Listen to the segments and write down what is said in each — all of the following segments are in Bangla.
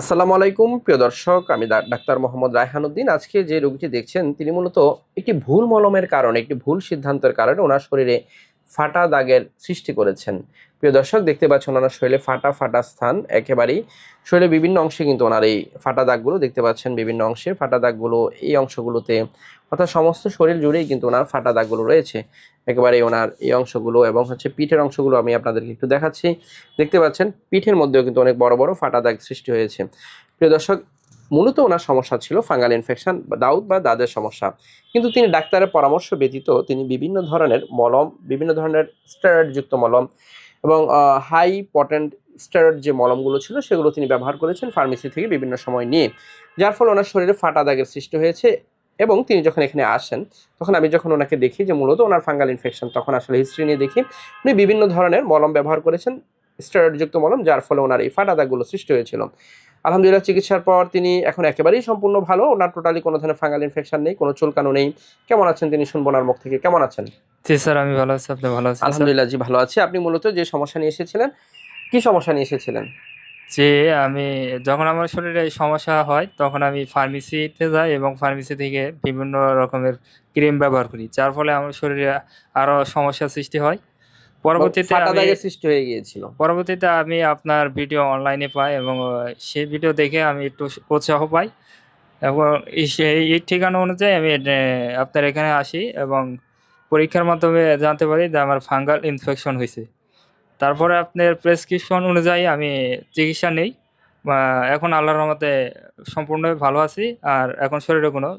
আসসালামু আলাইকুম, প্রিয় দর্শক, আমি ডাক্তার মোহাম্মদ রায়হানুদ্দিন আজকে যে রোগীটি দেখছেন, তিনি মূলত একটি ভুল মলমের কারণে, একটি ভুল সিদ্ধান্তের কারণে ওনার শরীরে ফাটা দাগের সৃষ্টি করেছেন। প্রিয় দর্শক, দেখতে পাচ্ছেন ওনার শরীরে ফাটা ফাটা স্থান। একেবারেই শরীরের বিভিন্ন অংশে কিন্তু ওনার এই ফাটা দাগগুলো দেখতে পাচ্ছেন, বিভিন্ন অংশে। ফাটা দাগগুলো, এই অংশগুলোতে অর্থাৎ সমস্ত শরীর জুড়েই কিন্তু ওনার ফাটা দাগগুলো রয়েছে। একেবারে ওনার এই অংশগুলো এবং হচ্ছে পিঠের অংশগুলো আমি আপনাদেরকে একটু দেখাচ্ছি। দেখতে পাচ্ছেন, পিঠের মধ্যেও কিন্তু অনেক বড় বড় ফাটা দাগ সৃষ্টি হয়েছে। প্রিয় দর্শক মূলত ওনার সমস্যা ছিল ফাঙ্গাল ইনফেকশন দাউদ বা দাদের সমস্যা। কিন্তু তিনি ডাক্তারের পরামর্শ ব্যতীত তিনি বিভিন্ন ধরনের মলম, বিভিন্ন ধরনের স্টেরয়েডযুক্ত মলম এবং হাই পটেন্ট স্টেরয়েড যে মলমগুলো ছিল সেগুলো তিনি ব্যবহার করেছেন ফার্মেসি থেকে বিভিন্ন সময় নিয়ে। যার ফলে ওনার শরীরে ফাটা দাগের সৃষ্টি হয়েছে এবং তিনি যখন এখানে আসেন, তখন আমি যখন ওনাকে দেখি যে মূলত ওনার ফাঙ্গাল ইনফেকশন, তখন আসলে হিস্ট্রি নিয়ে দেখি উনি বিভিন্ন ধরনের মলম ব্যবহার করেছেন স্টেরয়েডযুক্ত মলম, যার ফলে ওনার এই ফাটা দাগগুলো সৃষ্টি হয়েছিল। আলহামদুলিল্লাহ চিকিৎসার পর তিনি এখন একেবারেই সম্পূর্ণ ভালো। ওনার টোটালি কোনো ধরনের ফাঙ্গাল ইনফেকশন নেই কোনো চুলকানো নেই। কেমন আছেন তিনি শুনব ওনার মুখ থেকে? কেমন আছেন? জি স্যার আমি ভালো আছি। আপনি ভালো আছেন? আলহামদুলিল্লাহ জি ভালো আছি। আপনি মূলত যে সমস্যা নিয়ে এসেছিলেন কি সমস্যা নিয়ে এসেছিলেন? যে আমি যখন আমার শরীরে এই সমস্যা হয় তখন আমি ফার্মেসিতে যাই এবং ফার্মেসি থেকে বিভিন্ন রকমের ক্রিম ব্যবহার করি যার ফলে আমার শরীরে আরও সমস্যার সৃষ্টি হয়। পরবর্তীতে দাগের সৃষ্টি হয়ে গিয়েছিল। পরবর্তীতে আমি আপনার ভিডিও অনলাইনে পাই এবং সেই ভিডিও দেখে আমি একটু উৎসাহ পাই। এবং এই ঠিকানা অনুযায়ী আমি আপনার এখানে আসি এবং পরীক্ষার মাধ্যমে জানতে পারি যে আমার ফাঙ্গাল ইনফেকশন হয়েছে। তারপরে আপনার প্রেসক্রিপশন অনুযায়ী আমি চিকিৎসা নেই। এখন আল্লাহর রহমতে সম্পূর্ণভাবে ভালো আছি। আর এখন শরীরে কোনো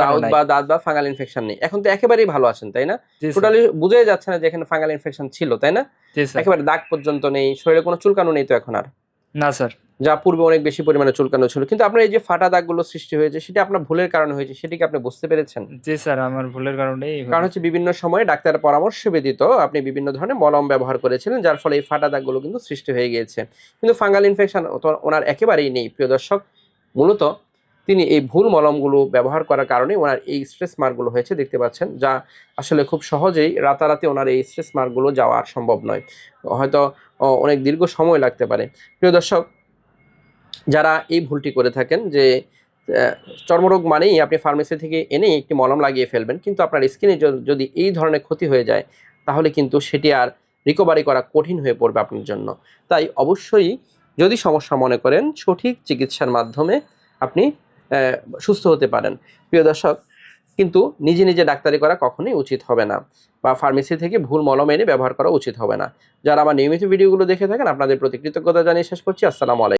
দাউদ বা দাঁত বা ফাঙ্গাল ইনফেকশন নেই। এখন তো একেবারেই ভালো আছেন তাই না? টোটালি বুঝাই যাচ্ছে না যে এখানে ফাঙ্গাল ইনফেকশন ছিল তাই না? একেবারে দাগ পর্যন্ত নেই শরীরে কোনো চুলকানো নেই তো এখন আর? না স্যার। যা পূর্বে অনেক বেশি পরিমাণে চুলকানো ছিল। কিন্তু আপনার এই যে ফাটা দাগগুলো সৃষ্টি হয়েছে সেটা আপনার ভুলের কারণে হয়েছে সেটিকে আপনি বুঝতে পেরেছেন? জি স্যার আমার ভুলের কারণেই কারণ হচ্ছে বিভিন্ন সময়ে ডাক্তারের পরামর্শ ব্যতীত আপনি বিভিন্ন ধরনের মলম ব্যবহার করেছিলেন যার ফলে এই ফাটা দাগগুলো কিন্তু সৃষ্টি হয়ে গিয়েছে। কিন্তু ফাঙ্গাল ইনফেকশন ওনার একেবারেই নেই প্রিয় দর্শক। মূলত তিনি এই ভুল মলমগুলো ব্যবহার করার কারণে ওনার এই স্ট্রেস মার্কগুলো হয়েছে, দেখতে পাচ্ছেন, যা আসলে খুব সহজেই রাতারাতি ওনার এই স্ট্রেস মার্কগুলো যাওয়া আর সম্ভব নয়। হয়তো অনেক দীর্ঘ সময় লাগতে পারে। প্রিয় দর্শক, যারা এই ভুলটি করে থাকেন যে চর্মরোগ মানেই আপনি ফার্মেসি থেকে এনেই একটি মলম লাগিয়ে ফেলবেন, কিন্তু আপনার স্কিনে যদি এই ধরনের ক্ষতি হয়ে যায়, তাহলে কিন্তু সেটি আর রিকভারি করা কঠিন হয়ে পড়বে আপনার জন্য। তাই অবশ্যই যদি সমস্যা মনে করেন, সঠিক চিকিৎসার মাধ্যমে আপনি সুস্থ হতে পারেন। প্রিয় দর্শক, কিন্তু নিজে নিজে ডাক্তারি করা কখনোই উচিত হবে না বা ফার্মেসি থেকে ভুল মলম এনে ব্যবহার করা উচিত হবে না। যারা আমার নিয়মিত ভিডিওগুলো দেখে থাকেন, আপনাদের প্রতি কৃতজ্ঞতা জানিয়ে শেষ করছি। আসসালামু